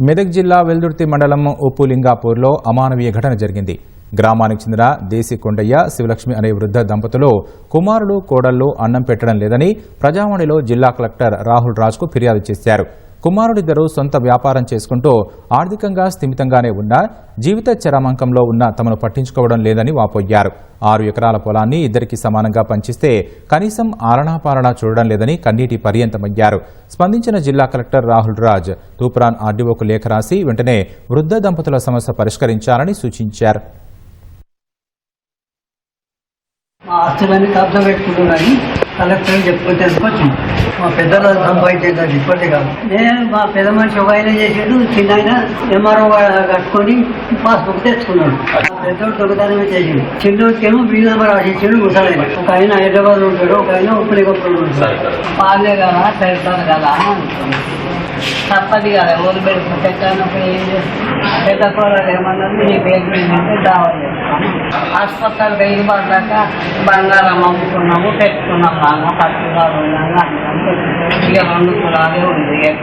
మెదక్ జిల్లా వెల్దుర్తి మండలం ఉప్పులింగాపూర్లో అమానవీయ ఘటన జరిగింది. గ్రామానికి చెందిన దేశీ కొండయ్య శివలక్ష్మి అనే వృద్ధ దంపతులు కుమారుడు కోడళ్ళు అన్నం పెట్టడం లేదని ప్రజావాణిలో జిల్లా కలెక్టర్ రాహుల్ రాజ్కు ఫిర్యాదు చేశారు. కుమారుడిద్దరూ సొంత వ్యాపారం చేసుకుంటూ ఆర్థికంగా స్థిమితంగానే ఉన్నా జీవిత చరమాంకంలో ఉన్న తమను పట్టించుకోవడం లేదని వాపోయారు. ఆరు ఎకరాల పొలాన్ని ఇద్దరికి సమానంగా పంచిస్తే కనీసం ఆలనాపాలనా చూడడం లేదని కన్నీటి పర్యంతమయ్యారు. స్పందించిన జిల్లా కలెక్టర్ రాహుల్ రాజ్ తూప్రాన్ ఆర్డీఓకు లేఖ రాసి వెంటనే వృద్ధ దంపతుల సమస్య పరిష్కరించాలని సూచించారు. మా ఆస్తులన్నీ కబ్జా పెట్టుకుంటున్నాయి కలెక్టర్ చెప్పుకుంటే వచ్చింది మా పెద్దల సంపాదించేది అది ఇప్పటికే కాదు. నేను మా పెద్ద మనిషి ఒక ఆయన చేసాడు చిన్న ఆయన ఎంఆర్ఓ కట్టుకొని పాస్బుక్ తెచ్చుకున్నాడు. పెద్దోడు దొంగతనమే చేసిండు చిన్నోడికేమో బిల్ నెంబర్ రాసిచ్చాడు ముసలాయన. ఒక ఆయన హైదరాబాద్ ఉంటాడు ఒక ఆయన ఉప్పులిగప్పుడు ఉంటాడు. పాలే కదా పెడతారు కదా తప్పది కదా ఊరు కానప్పుడు ఏం పెద్ద కూరలు ఏమన్నది నీ పేరు మీద దావాలి హాస్పిటల్ రైలు పడ్డాక బంగారం అమ్ముకున్నాము పెట్టుకున్నాం నాన్న పట్టుగా ఉన్నాము ఇక రెండు కులాలే ఉంది ఇక